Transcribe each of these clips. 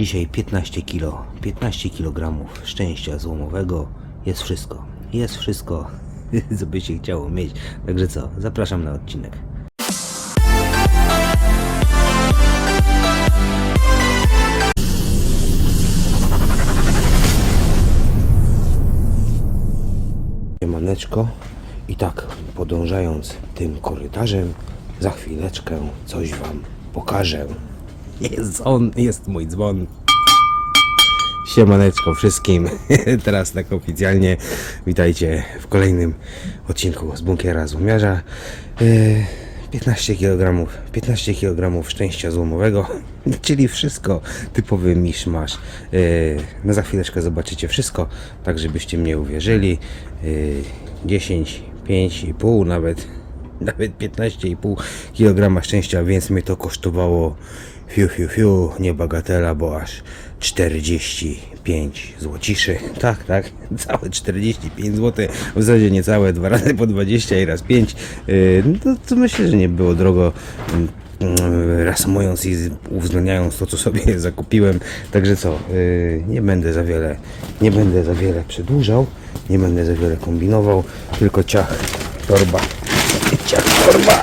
Dzisiaj 15 kilo, 15 kg szczęścia złomowego. Jest wszystko. Jest wszystko, co by się chciało mieć. Także co, zapraszam na odcinek. Siemaneczko. I tak, podążając tym korytarzem, za chwileczkę coś Wam pokażę. Jest on, jest mój dzwon. Siemaneczko wszystkim. Teraz tak oficjalnie witajcie w kolejnym odcinku z bunkiera złomiarza. Yy, 15 kg, 15 kg szczęścia złomowego, czyli wszystko typowy miszmasz. Yy, no za chwileczkę zobaczycie wszystko, tak żebyście mnie uwierzyli. Yy, 10, 5,5 nawet nawet 15,5 kg szczęścia, więc mnie to kosztowało fiu fiu fiu, nie bagatela, bo aż 45 złociszy. Tak, tak, całe 45 zł, w zasadzie niecałe, dwa razy po 20 i raz 5. Yy, no to, myślę, że nie było drogo. Yy, reasumując i uwzględniając to, co sobie zakupiłem. Także co, yy, nie będę za wiele, nie będę za wiele przedłużał, nie będę za wiele kombinował, tylko ciach, torba, ciach, torba,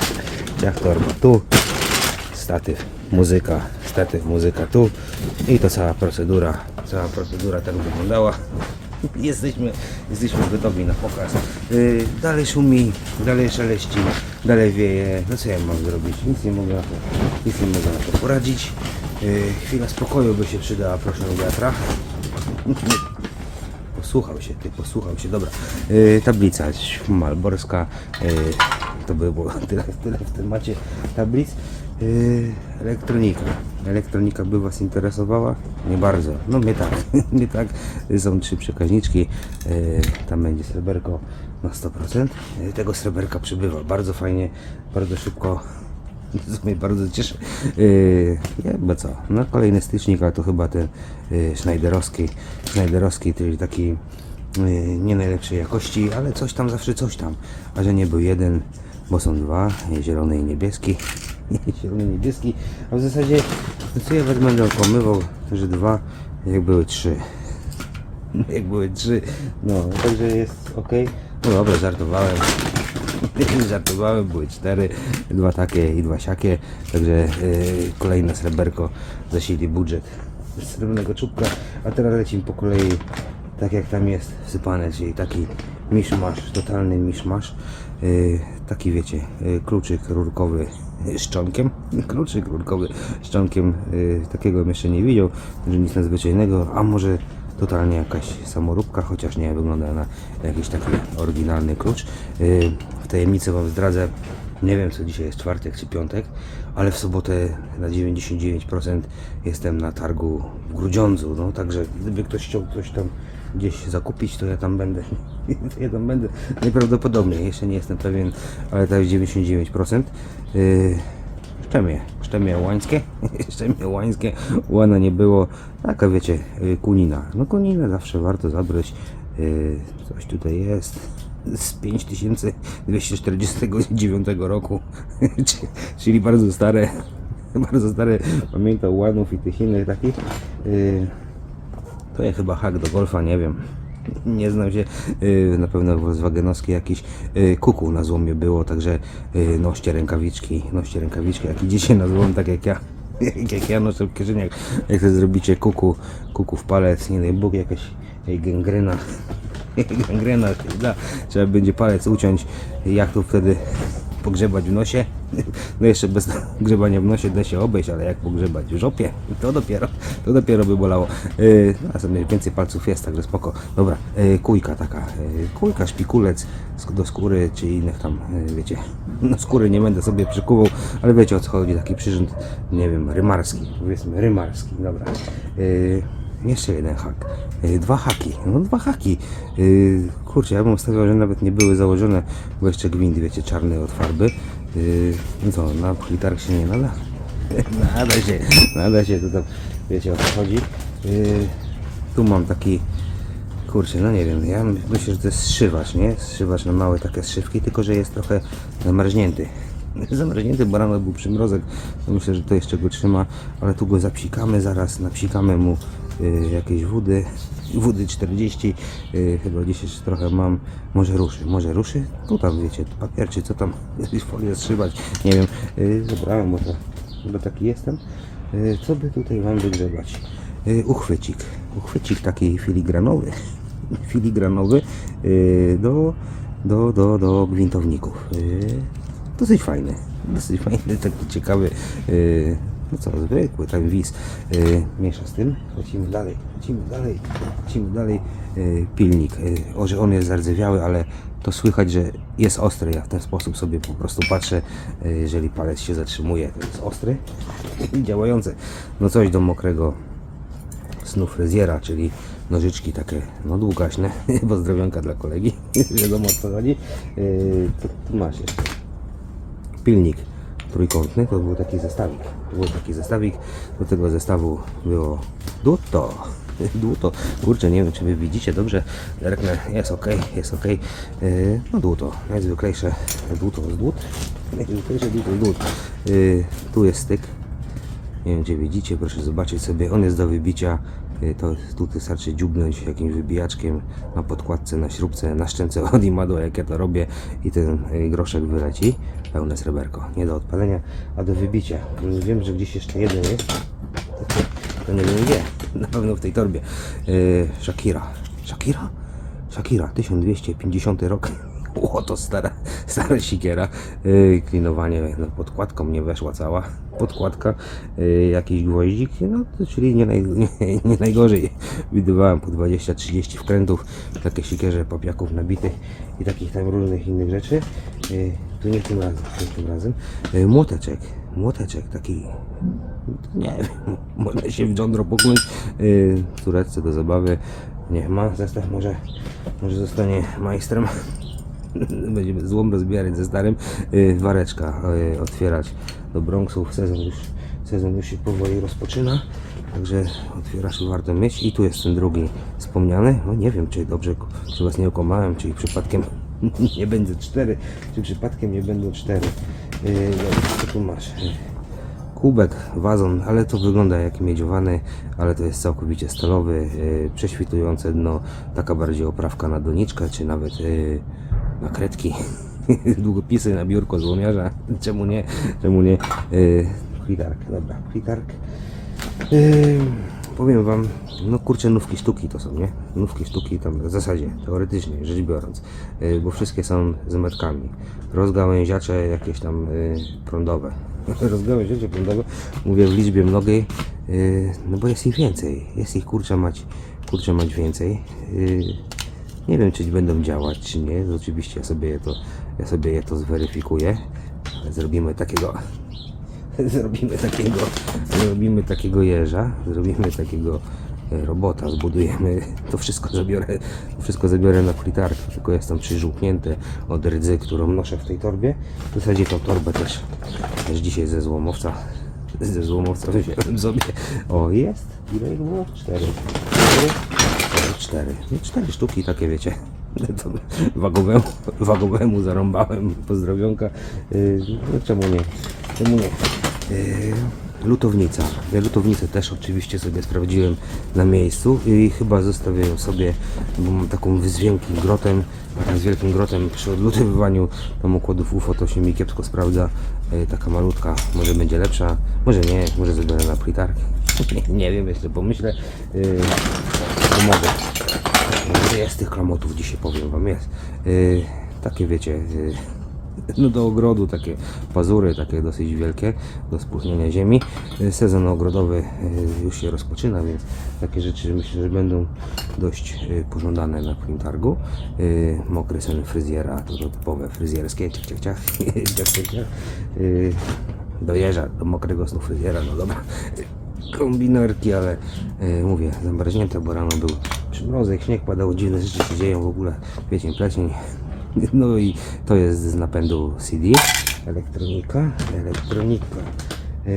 ciach, torba tu, statyw, muzyka, statyw, muzyka tu i to cała procedura, cała procedura tak wyglądała. Jesteśmy, jesteśmy gotowi na pokaz. Yy, dalej szumi, dalej szeleści, dalej wieje. No co ja mam zrobić? Nic nie mogę na to, nic nie mogę na to poradzić. Yy, chwila spokoju by się przydała, proszę wiatra. Posłuchał się, ty, posłuchał się, dobra. Yy, tablica malborska, yy, to by było tyle, tyle w temacie tablic. Yy, elektronika. Elektronika by Was interesowała? Nie bardzo. No mnie tak, mnie tak. Są trzy przekaźniczki, yy, tam będzie sreberko na 100%. Yy, tego sreberka przybywa bardzo fajnie, bardzo szybko co mnie bardzo cieszy. Jakby co, no kolejny stycznik, ale to chyba ten Schneiderowski, Schneiderowski, czyli taki nie najlepszej jakości, ale coś tam zawsze coś tam. A że nie był jeden, bo są dwa, zielony i niebieski. zielony i niebieski, a w zasadzie co ja będę pomywał, że dwa, jak były trzy. Jak były trzy, no, także jest ok. No dobra, żartowałem. Żartowałem, były cztery, dwa takie i dwa siakie, także yy, kolejne sreberko zasili budżet srebrnego czubka, a teraz lecimy po kolei tak jak tam jest wsypane, czyli taki miszmasz, totalny miszmasz, yy, taki wiecie, yy, kluczyk rurkowy z czonkiem, kluczyk rurkowy z czonkiem, yy, takiego jeszcze nie widział, że nic nadzwyczajnego, a może totalnie jakaś samoróbka, chociaż nie wygląda na jakiś taki oryginalny klucz. Yy, w tajemnicy Wam zdradzę, nie wiem co dzisiaj jest czwartek czy piątek, ale w sobotę na 99% jestem na targu w Grudziądzu, no także gdyby ktoś chciał coś tam gdzieś zakupić, to ja tam będę, ja tam będę. Najprawdopodobniej, jeszcze nie jestem pewien, ale to jest 99%. Yy, Szczemie, szczemie łańskie, szczemie łańskie, łana nie było, taka wiecie, y, kunina. No kuninę zawsze warto zabrać, y, coś tutaj jest, z 5249 roku, Czy- czyli bardzo stare, bardzo stare, pamiętam łanów i tych innych takich. To ja chyba hak do golfa, nie wiem. Nie znam się, yy, na pewno Volkswagenowski jakiś yy, kuku na złomie było, także yy, noście rękawiczki, noście rękawiczki, jak idziecie na złom, tak jak ja, jak ja noszę w kieszeniach, jak to zrobicie kuku, kuku w palec, nie daj Bóg, jakaś gangrena, gangrena, da, trzeba będzie palec uciąć, jak to wtedy pogrzebać w nosie. No jeszcze bez grzebania w nosie da się obejść, ale jak pogrzebać w żopie, to dopiero, to dopiero by bolało. Yy, a sobie więcej palców jest, także spoko. Dobra, yy, kujka taka, yy, kujka, szpikulec do skóry, czy innych tam, yy, wiecie, no skóry nie będę sobie przykuwał, ale wiecie o co chodzi, taki przyrząd, nie wiem, rymarski, powiedzmy rymarski, dobra. Yy, jeszcze jeden hak. Yy, dwa haki. No dwa haki. Yy, kurczę, ja bym stawiał, że nawet nie były założone, bo jeszcze gwint, wiecie, czarny od farby. No co, na gitark się nie nada? nada się, nada się, to tam wiecie o co chodzi. Tu mam taki, kurczę, no nie wiem, ja myślę, że to jest zszywacz, nie? Zszywacz na małe takie zszywki, tylko że jest trochę zamarznięty. Zamraźnięty baranek był przymrozek. Myślę, że to jeszcze go trzyma, ale tu go zapsikamy zaraz, napsikamy mu y, jakieś wody. Wody 40, y, chyba jeszcze trochę mam. Może ruszy, może ruszy? No tam wiecie, papier czy co tam, folię strzybać, nie wiem. Zebrałem, bo, to, bo taki jestem. Y, Co by tutaj wam wygrzebać? Uchwycik, uchwycik taki filigranowy, filigranowy do, do, do, do gwintowników. Dosyć fajny, dosyć fajny, taki ciekawy, no co, zwykły tam wis. Y, Miesza z tym, lecimy dalej, lecimy dalej, lecimy dalej. Y, Pilnik, y, o, że on jest zardzewiały, ale to słychać, że jest ostry. Ja w ten sposób sobie po prostu patrzę, y, jeżeli palec się zatrzymuje, to jest ostry i działający. No coś do mokrego snu fryzjera, czyli nożyczki takie no długaśne, pozdrowionka dla kolegi, wiadomo o co chodzi. Yy, tu, tu masz jeszcze pilnik trójkątny, to był taki zestawik. Był taki zestawik, do tego zestawu było dłuto. Dłuto, kurczę, nie wiem czy wy widzicie dobrze, zerknę, jest ok, jest ok, yy, no dłuto, najzwyklejsze dłuto z dłut, najzwyklejsze dłuto z dłut, yy, tu jest styk, nie wiem, czy widzicie, proszę zobaczyć sobie. On jest do wybicia. Y, To tu wystarczy dziubnąć jakimś wybijaczkiem na podkładce, na śrubce, na szczęce od imadła, jak ja to robię i ten y, groszek wyleci. Pełne sreberko. Nie do odpalenia, a do wybicia. Wiem, że gdzieś jeszcze jeden jest. To nie wiem gdzie. Na pewno w tej torbie. Yy, Shakira. Shakira? Shakira, 1250 rok. O, to stara, stara sikiera. Yy, klinowanie, no, podkładką nie weszła cała. Podkładka, yy, jakiś gwoździk, no czyli nie, naj, nie, nie najgorzej. Widywałem po 20-30 wkrętów, takie sikierze papiaków nabitych i takich tam różnych innych rzeczy. Yy, tu nie tym razem, nie tym razem. Yy, młoteczek, młoteczek taki nie wiem, można się w jądro puknąć yy, do zabawy. Niech ma zestaw, może, może zostanie majstrem. Będziemy złom rozbierać ze starym. Yy, wareczka yy, otwierać do Bronxów. Sezon już, sezon już się powoli rozpoczyna. Także otwierasz warto mieć. I tu jest ten drugi wspomniany. No nie wiem, czy dobrze, czy was nie okłamałem, czy przypadkiem nie będzie cztery, czy przypadkiem nie będą cztery. Yy, co tu masz? Kubek, wazon, ale to wygląda jak miedziowany, ale to jest całkowicie stalowy, yy, prześwitujące dno, taka bardziej oprawka na doniczkę, czy nawet yy, na kredki, długopisy na biurko złomiarza, czemu nie, czemu nie, yy, dobra, klitark. Yy, powiem wam, no kurczę, nówki sztuki to są, nie? Nówki sztuki tam w zasadzie, teoretycznie rzecz biorąc, yy, bo wszystkie są z metkami. Rozgałęziacze jakieś tam yy, prądowe. Rozgałęziacze prądowe, mówię w liczbie mnogiej, yy, no bo jest ich więcej. Jest ich kurczę mać, kurczę mać więcej. Yy, nie wiem, czy będą działać, czy nie. Oczywiście ja sobie je to, ja sobie je to zweryfikuję. Zrobimy takiego zrobimy takiego, zrobimy takiego jeża, zrobimy takiego e, robota, zbudujemy, to wszystko zabiorę, wszystko zabiorę na plitarkę, tylko jest tam przyżółknięte od rdzy, którą noszę w tej torbie. W zasadzie tą torbę też, też dzisiaj ze złomowca, ze złomowca wziąłem sobie. O, jest, ile ich było? Cztery. Cztery? Cztery, cztery sztuki takie, wiecie. Wagowemu, wagowemu zarąbałem pozdrowionka. Yy, no, czemu nie? Czemu nie? Yy, lutownica. Lutownicę też oczywiście sobie sprawdziłem na miejscu i chyba zostawię ją sobie, bo mam taką z wielkim grotem, a tak z wielkim grotem przy odlutowywaniu tam układów UFO to się mi kiepsko sprawdza. Yy, taka malutka, może będzie lepsza, może nie, może zabiorę na plitarkę. Nie, nie wiem, jeszcze pomyślę. Yy, pomogę. Jest tych klamotów dzisiaj powiem wam jest. Yy, takie wiecie, yy, no do ogrodu takie pazury, takie dosyć wielkie do spuchnienia ziemi. Yy, Sezon ogrodowy yy, już się rozpoczyna, więc takie rzeczy myślę, że będą dość yy, pożądane na tym targu. Yy, Mokry sen fryzjera, to, to typowe fryzjerskie, ciach, ciach, ciach, ciach, ciach, ciach. Yy, Do jeża, do mokrego snu fryzjera, no dobra kombinerki, ale e, mówię, zamraźnięte, bo rano był przymrozek, śnieg padał, dziwne rzeczy się dzieją w ogóle, wiecie, plecień. No i to jest z napędu CD, elektronika, elektronika. E,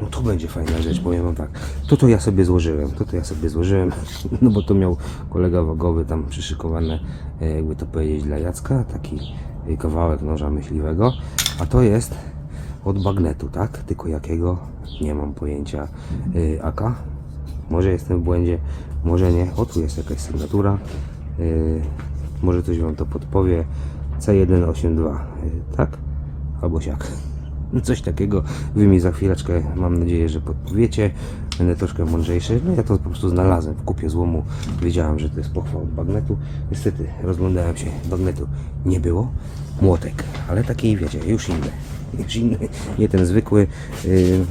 no to będzie fajna rzecz, powiem wam tak. To to ja sobie złożyłem, to to ja sobie złożyłem, no bo to miał kolega wagowy tam przyszykowane, e, jakby to powiedzieć, dla Jacka, taki kawałek noża myśliwego, a to jest od bagnetu, tak? Tylko jakiego? Nie mam pojęcia. Yy, AK? Może jestem w błędzie, może nie. O, tu jest jakaś sygnatura. Yy, może ktoś Wam to podpowie. C182, yy, tak? Albo siak. Coś takiego. Wy mi za chwileczkę, mam nadzieję, że podpowiecie. Będę troszkę mądrzejszy. No ja to po prostu znalazłem w kupie złomu. Wiedziałem, że to jest pochwał od bagnetu. Niestety, rozglądałem się, bagnetu nie było. Młotek, ale taki, wiecie, już inny. Już inny, nie ten zwykły. Yy,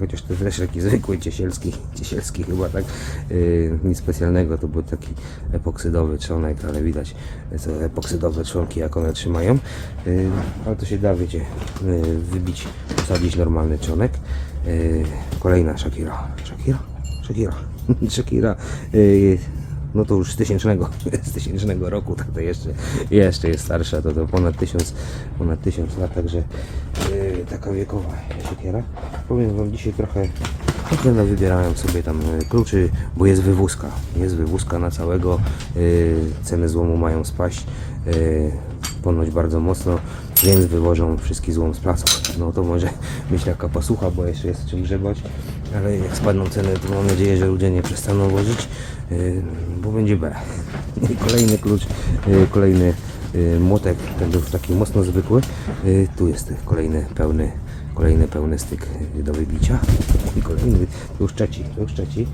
chociaż to też taki zwykły ciesielski, ciesielski chyba tak, yy, nic specjalnego, to był taki epoksydowy trzonek, ale widać co epoksydowe trzonki jak one trzymają, yy, ale to się da, wiecie, yy, wybić, posadzić normalny trzonek. Yy, kolejna Shakira, Shakira, Shakira, Shakira, yy, no to już z tysięcznego, z tysięcznego roku, tak to jeszcze, jeszcze jest starsza, to, to ponad tysiąc, ponad tysiąc lat, także taka wiekowa siekiera. Powiem Wam dzisiaj trochę, no, wybierałem sobie tam yy, kluczy, bo jest wywózka, jest wywózka na całego, yy, ceny złomu mają spaść, yy, ponoć bardzo mocno, więc wywożą wszystki złom z placów. No to może być taka posłucha, bo jeszcze jest czym grzebać, ale jak spadną ceny, to mam nadzieję, że ludzie nie przestaną wozić, bo będzie B. Kolejny klucz, kolejny młotek, ten był taki mocno zwykły, yy, tu jest kolejny pełny, kolejny pełny styk yy, do wybicia. I kolejny, to już trzeci, to już trzeci.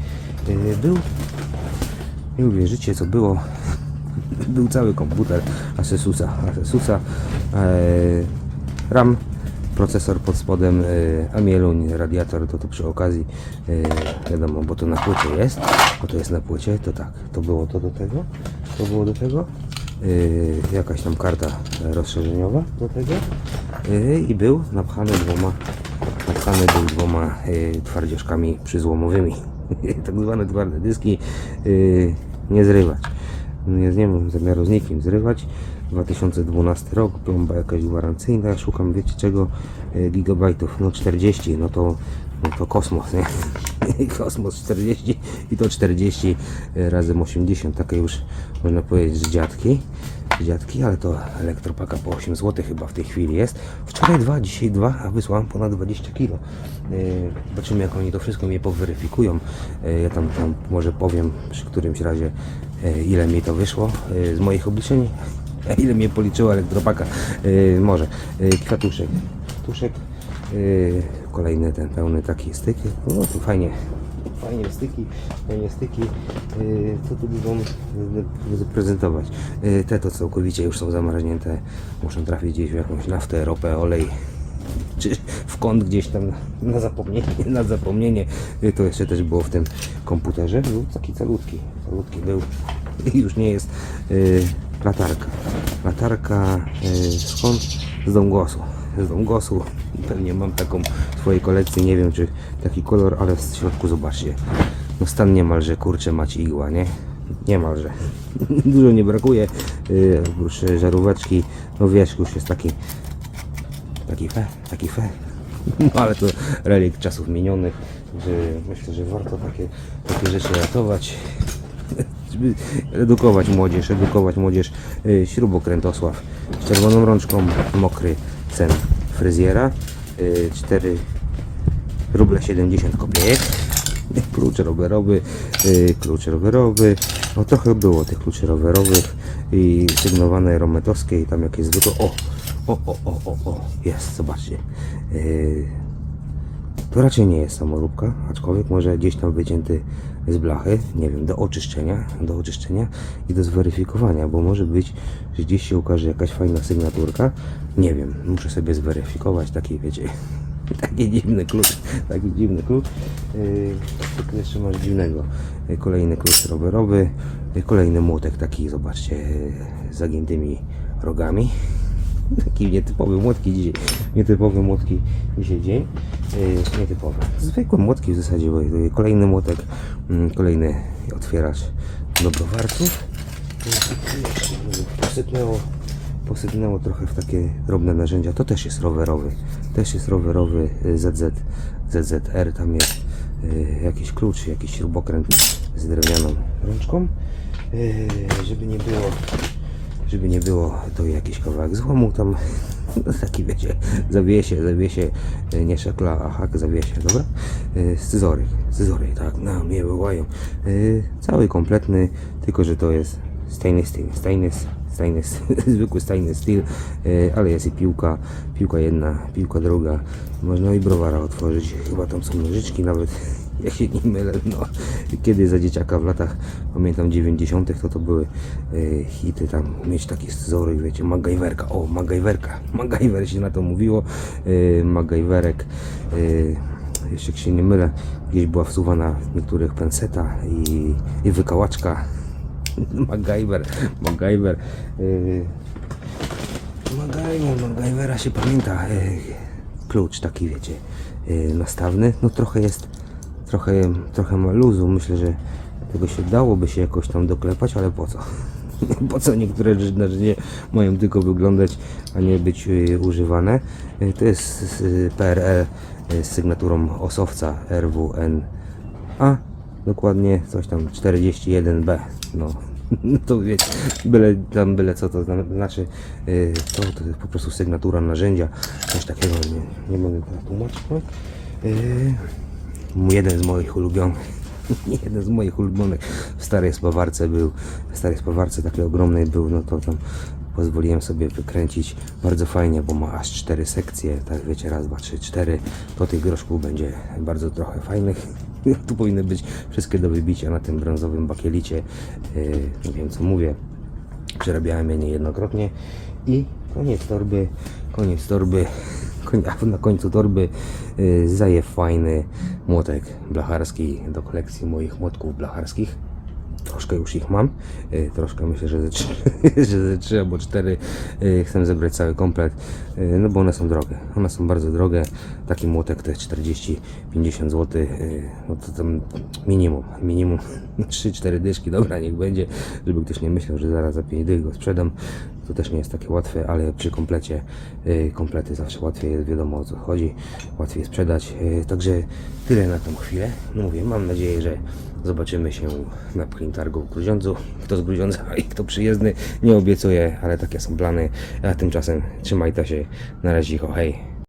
Był, nie uwierzycie co było, był cały komputer Asesusa, Asesusa e, RAM, procesor pod spodem, e, Amieluń, radiator, to to przy okazji e, wiadomo, bo to na płycie jest, bo to jest na płycie, to tak, to było to do tego, to było do tego, jakaś tam karta rozszerzeniowa do tego e, i był napchany dwoma, napchany był dwoma e, twardzieszkami przyzłomowymi, tak zwane twarde dyski, nie zrywać. Nie, nie mam zamiaru z nikim zrywać. 2012 rok, plomba jakaś gwarancyjna, szukam wiecie czego, gigabajtów, no 40, no to, to kosmos, nie? kosmos 40 i to 40 razem 80, takie już można powiedzieć, że dziadki, dziadki, ale to elektropaka po 8 zł chyba w tej chwili jest. Wczoraj dwa, dzisiaj dwa, a wysłałem ponad 20 kg. Zobaczymy jak oni to wszystko mnie poweryfikują. E, Ja tam, tam może powiem przy którymś razie e, ile mi to wyszło e, z moich obliczeń. Ile mnie policzyła elektropaka? E, Może. E, Kwiatuszek. Kwiatuszek. Kolejny ten pełny taki styk. No to fajnie. Fajnie styki, fajnie styki. Yy, co tu by wam yy, zaprezentować? Yy, te to całkowicie już są zamarznięte. Muszą trafić gdzieś w jakąś naftę, ropę, olej. Czy w kąt gdzieś tam na zapomnienie, na zapomnienie. Yy, to jeszcze też było w tym komputerze. Był taki calutki, calutki był. I już nie jest latarka. Latarka skąd? Z Dągłosu. Z Dągłosu. Pewnie mam taką w swojej kolekcji, nie wiem czy taki kolor, ale w środku zobaczcie. No stan niemalże, kurczę, macie igła, nie? Niemalże. Dużo nie brakuje. Yy, oprócz żaróweczki, no wierzch już jest taki taki fe, taki fe. No ale to relikt czasów minionych, że myślę, że warto takie, takie rzeczy ratować. Żeby edukować młodzież, edukować młodzież. Yy, śrubokrętosław z czerwoną rączką, mokry cen fryzjera. Yy, 4 ruble 70 kopiejek. Klucz rowerowy, yy, klucz rowerowy. No trochę było tych kluczy rowerowych i sygnowane rometowskie i tam jakieś zwykłe. O, o, o, o, o, o, jest, zobaczcie. Yy, to raczej nie jest samoróbka, aczkolwiek może gdzieś tam wycięty z blachy, nie wiem, do oczyszczenia, do oczyszczenia i do zweryfikowania, bo może być, że gdzieś się ukaże jakaś fajna sygnaturka. Nie wiem, muszę sobie zweryfikować, taki wiecie, taki dziwny klucz, taki dziwny klucz. Yy, jeszcze masz dziwnego? Yy, kolejny klucz rowerowy, yy, kolejny młotek taki, zobaczcie, yy, z zagiętymi rogami. Taki nietypowy młotki dzisiaj. Nietypowy młotki dzisiaj dzień. Yy, nietypowe. Zwykłe młotki w zasadzie. bo, yy, Kolejny młotek, mm, kolejny otwieracz do browarców. Yy, Posypnęło, posypnęło trochę w takie drobne narzędzia. To też jest rowerowy. Też jest rowerowy ZZ, ZZR. Tam jest jakiś klucz, jakiś śrubokręt z drewnianą rączką. Żeby nie było żeby nie było to jakiś kawałek złomu tam No, taki wiecie, zawiesie, zawiesie, nie szekla, a hak zawiesie, dobra? Scyzoryk, scyzoryk, tak, na mnie wołają. Y, Cały kompletny, tylko że to jest stainless steel, stainless, stainless, zwykły stainless steel, y, ale jest i piłka, piłka jedna, piłka druga, można i browara otworzyć, chyba tam są nożyczki nawet, jak się nie mylę, no, kiedy za dzieciaka w latach, pamiętam 90 to to były y, hity tam, mieć taki scyzoryk, wiecie, MacGyverka, o, MacGyverka, MacGyver się na to mówiło, y, y, jeszcze jak się nie mylę, gdzieś była wsuwana w niektórych penseta i, i wykałaczka, MacGyver, MacGyver, y, się pamięta, y, klucz taki wiecie, nastawny, no trochę jest, trochę, trochę ma luzu, myślę, że tego się dałoby się jakoś tam doklepać, ale po co? po co niektóre rzeczy narzędzia mają tylko wyglądać, a nie być y, używane? Y, to jest PRL y, z sygnaturą osowca RWN a dokładnie coś tam 41B. No, to wiecie, byle tam byle co to zna- znaczy, to, to jest po prostu sygnatura narzędzia, coś takiego, nie, nie teraz tłumaczyć. no. Yy, jeden z moich ulubionych, jeden z moich ulubionych w starej spawarce był, w starej spawarce takiej ogromnej był, no to tam pozwoliłem sobie wykręcić. Bardzo fajnie, bo ma aż cztery sekcje, tak wiecie, raz, dwa, trzy, cztery, to tych groszków będzie bardzo trochę fajnych. Tu powinny być wszystkie do wybicia na tym brązowym bakielicie, yy, nie wiem co mówię, przerabiałem je niejednokrotnie i koniec torby, koniec torby, a na końcu torby yy, zajew fajny młotek blacharski do kolekcji moich młotków blacharskich. Troszkę już ich mam, yy, troszkę myślę, że ze trzy, że ze albo cztery yy, chcę zebrać cały komplet, yy, no bo one są drogie, one są bardzo drogie, taki młotek to jest 40-50 zł, no to tam minimum, minimum 3-4 dyszki, dobra niech będzie, żeby ktoś nie myślał, że zaraz za 5 dych go sprzedam, to też nie jest takie łatwe, ale przy komplecie, komplety zawsze łatwiej jest, wiadomo o co chodzi, łatwiej sprzedać, także tyle na tą chwilę, no mówię, mam nadzieję, że Zobaczymy się na pchlim targu w Grudziądzu. Kto z Grudziądza i kto przyjezdny, nie obiecuję, ale takie są plany. A tymczasem trzymajcie się. Na razie, hej.